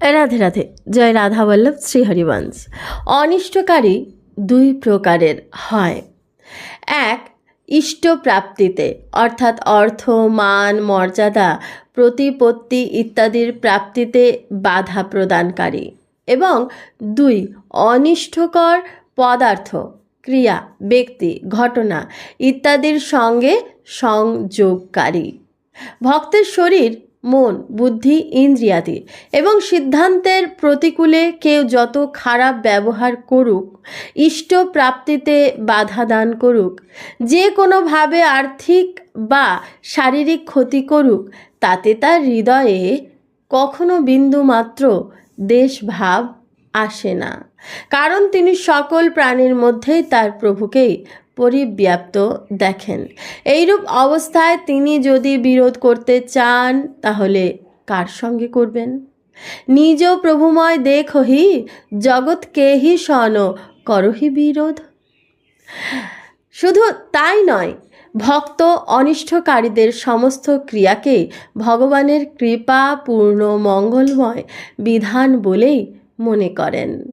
রাধে রাধে, জয় রাধা বল্লভ শ্রী হরিবংশ অনিষ্টকারী দুই প্রকারের হয়। এক, ইষ্টপ্রাপ্তিতে, অর্থাৎ অর্থ, মান, মর্যাদা, প্রতিপত্তি ইত্যাদির প্রাপ্তিতে বাধা প্রদানকারী। এবং দুই, অনিষ্টকর পদার্থ, ক্রিয়া, ব্যক্তি, ঘটনা ইত্যাদির সঙ্গে সংযোগকারী। ভক্তের শরীর মন, বুদ্ধি, ইন্দ্রিয়াদি এবং সিদ্ধান্তের প্রতিকূলে কেউ যত খারাপ ব্যবহার করুক, ইষ্ট প্রাপ্তিতে বাধা দান করুক, যে কোনোভাবে আর্থিক বা শারীরিক ক্ষতি করুক, তাতে তার হৃদয়ে কখনো বিন্দুমাত্র দেশভাব আসে না। কারণ তিনি সকল প্রাণীর মধ্যেই তার প্রভুকেই পরিব্যাপ্ত দেখেন। এইরূপ অবস্থায় তিনি যদি বিরোধ করতে চান, তাহলে কার সঙ্গে করবেন? নিজ প্রভুময় দেখহি জগৎকেহি সন করহি বিরোধ। শুধু তাই নয়, ভক্ত অনিষ্টকারীদের সমস্ত ক্রিয়াকে ভগবানের কৃপা, পূর্ণ, মঙ্গলময় বিধান বলেই মনে করেন।